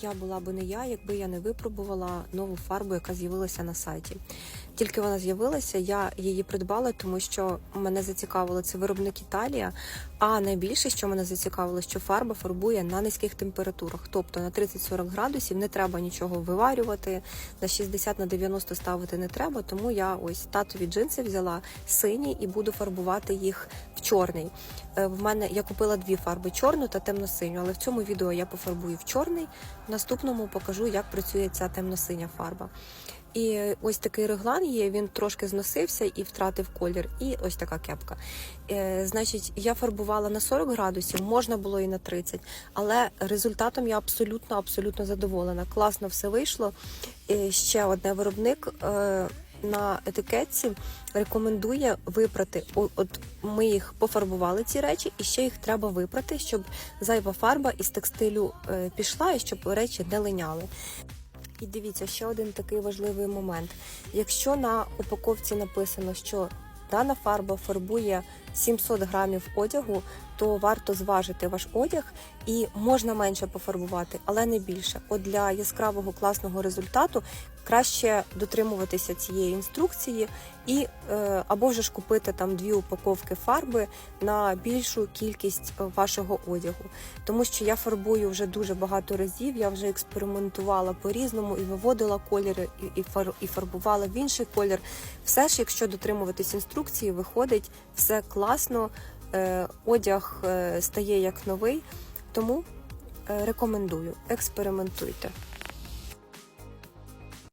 я була би не я, якби я не випробувала нову фарбу, яка з'явилася на сайті. Тільки вона з'явилася, я її придбала, тому що мене зацікавило це виробник Італія. А найбільше, що мене зацікавило, що фарба фарбує на низьких температурах, тобто на 30-40 градусів не треба нічого виварювати, на 60 на 90 ставити не треба. Тому я ось татові джинси взяла сині і буду фарбувати їх в чорний. Е, В мене я купила дві фарби чорну та темно-синю, але в цьому відео я пофарбую в чорний. Наступному покажу, як працює ця темно-синя фарба. І ось такий реглан є, він трошки зносився і втратив колір. І ось така кепка. Е, значить, я фарбувала на 40 градусів, можна було і на 30, але результатом я абсолютно абсолютно задоволена. Класно все вийшло. І ще одне виробник. Е, на етикетці рекомендує випрати. От ми їх пофарбували ці речі, і ще їх треба випрати, щоб зайва фарба із текстилю е, пішла і щоб речі не линяли. І дивіться, ще один такий важливий момент. Якщо на упаковці написано, що дана фарба фарбує 700 грамів одягу, то варто зважити ваш одяг і можна менше пофарбувати, але не більше. От для яскравого класного результату краще дотримуватися цієї інструкції і е, або вже ж купити там дві упаковки фарби на більшу кількість е, вашого одягу. Тому що я фарбую вже дуже багато разів. Я вже експериментувала по-різному і виводила кольори, і, і фарбувала в інший колір. Все ж, якщо дотримуватись інструкції, виходить все класно, е, одяг е, стає як новий. Тому е, рекомендую, експериментуйте.